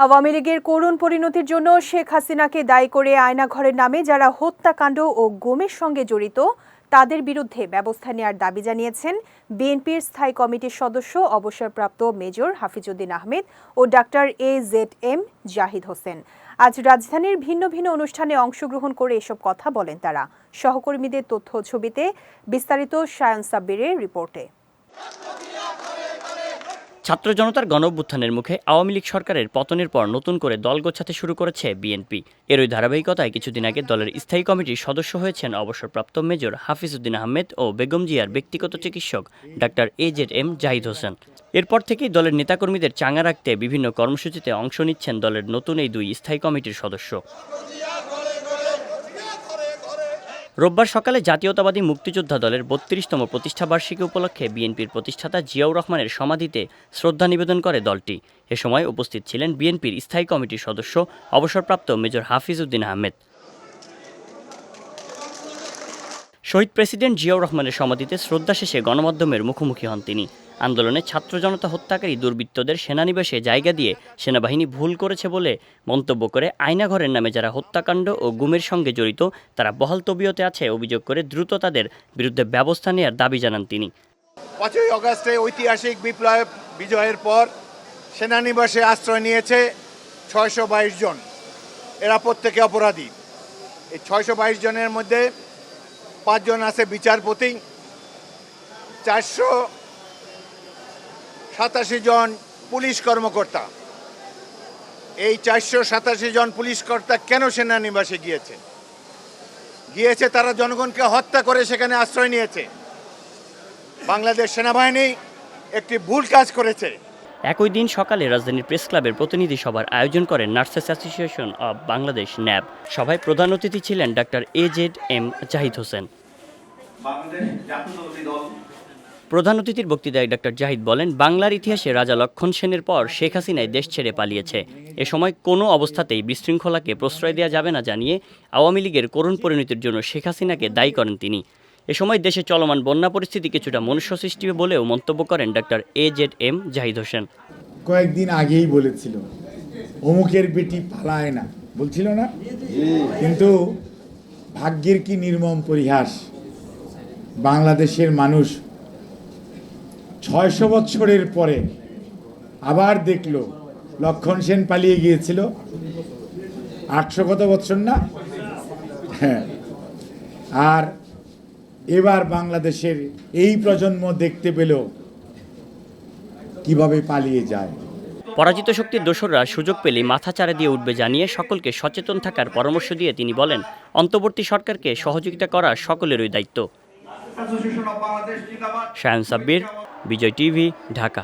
আওয়ামী লীগের করুণ পরিণতির জন্য শেখ হাসিনাকে দায়ী করে আয়নাঘরের নামে যারা হত্যাকাণ্ড ও গুমের সঙ্গে জড়িত, তাদের বিরুদ্ধে ব্যবস্থা নেওয়ার দাবি জানিয়েছেন বিএনপির স্থায়ী কমিটির সদস্য, অবসরপ্রাপ্ত মেজর হাফিজউদ্দিন আহমেদ ও doctor A Z M Zahid Hossain. আজ রাজধানীর ভিন্ন ভিন্ন অনুষ্ঠানে অংশগ্রহণ করে এসব কথা বলেন তারা। সহকর্মীদের তথ্য ছবিতে বিস্তারিত সায়ন সাব্বিরের রিপোর্টে। ছাত্র জনতার গণ অভ্যুত্থানের মুখে আওয়ামী লীগ সরকারের পতনের পর নতুন করে দল গোছাতে শুরু করেছে বিএনপি। এর ওই ধারাবাহিকতায় কিছুদিন আগে দলের স্থায়ী কমিটির সদস্য হয়েছেন অবসরপ্রাপ্ত মেজর হাফিজউদ্দিন আহমেদ ও বেগম জিয়ার ব্যক্তিগত চিকিৎসক doctor A Z M Zahid Hossain. এরপর থেকেই দলের নেতাকর্মীদের চাঙা রাখতে বিভিন্ন কর্মসূচিতে অংশ নিচ্ছেন দলের নতুন এই দুই স্থায়ী কমিটির সদস্য। রোববার সকালে জাতীয়তাবাদী মুক্তিযোদ্ধা দলের বত্রিশতম প্রতিষ্ঠাবার্ষিকী উপলক্ষে বিএনপির প্রতিষ্ঠাতা জিয়াউর রহমানের সমাধিতে শ্রদ্ধা নিবেদন করে দলটি। এ সময় উপস্থিত ছিলেন বিএনপির স্থায়ী কমিটির সদস্য, অবসরপ্রাপ্ত মেজর হাফিজ উদ্দিন আহমেদ। শহীদ প্রেসিডেন্ট জিয়াউর রহমানের সমাধিতে শ্রদ্ধা শেষে গণমাধ্যমের মুখোমুখি হন তিনি। আন্দোলনে ছাত্র জনতা হত্যাকারী দুর্বৃত্তদের সেনানিবাসে জায়গা দিয়ে সেনাবাহিনী ভুল করেছে বলে মন্তব্য করে আয়নাঘরের নামে যারা হত্যাকাণ্ড ও গুমের সঙ্গে জড়িত, তারা বহাল তবিয়তে আছে অভিযোগ করে দ্রুত তাদের বিরুদ্ধে ব্যবস্থা নেওয়ার দাবি জানান তিনি। পাঁচই অগাস্টে ঐতিহাসিক বিপ্লব বিজয়ের পর সেনানিবাসে আশ্রয় নিয়েছে ছয়শো বাইশ জন। এরা প্রত্যেকে অপরাধী। এই ছয়শো বাইশ জনের মধ্যে পাঁচজন আছে বিচারপতি, চারশো সাতাশি জন পুলিশ কর্মকর্তা। এই চারশো সাতাশি জন পুলিশ কর্তা কেন সেনানিবাসে গিয়েছে? গিয়েছে তারা জনগণকে হত্যা করে সেখানে আশ্রয় নিয়েছে। বাংলাদেশ সেনাবাহিনী একটি ভুল কাজ করেছে। একই দিন সকালে রাজধানীর প্রেস ক্লাবের প্রতিনিধি সভার আয়োজন করেন nurses association of Bangladesh NAB. সভায় প্রধান অতিথি ছিলেন doctor A Z M Zahid Hossain. Bangladesh জাতীয়তাবাদী দল প্রধান অতিথির বক্তৃতায় ডক্টর জাহিদ বলেন, বাংলার ইতিহাসে রাজা লক্ষণ সেনের পর শেখ হাসিনায় দেশ ছেড়ে পালিয়েছে। এ সময় কোনো অবস্থাতেই বিশৃঙ্খলাকে প্রশ্রয় দেওয়া যাবে না জানিয়ে আওয়ামী লীগের করুণ পরিণতির জন্য শেখ হাসিনাকে দায়ী করেন তিনি। এ সময় দেশে চলমান বন্যা পরিস্থিতি কিছুটা মনুষ্য সৃষ্টি বলেও মন্তব্য করেন doctor A Z M Zahid Hossain. কয়েকদিন আগেই বলেছিল, অমুকের বেটি পালায় না। বলছিল না? কিন্তু ভাগ্যের কি নির্মম পরিহাস, বাংলাদেশের মানুষ ছয়শো বছরের পরে আবার দেখল লক্ষণ সেন পালিয়ে গিয়েছিল। আটশো কত বছর না? হ্যাঁ। আর এবার বাংলাদেশের এই প্রজন্ম দেখতে পেল কীভাবে পালিয়ে যায়। পরাজিত শক্তির দোসররা সুযোগ পেলে মাথা চারা দিয়ে উঠবে জানিয়ে সকলকে সচেতন থাকার পরামর্শ দিয়ে তিনি বলেন অন্তর্বর্তী সরকারকে সহযোগিতা করা সকলেরই দায়িত্ব। শায়ন সাব্বির বিজয় টিভি ঢাকা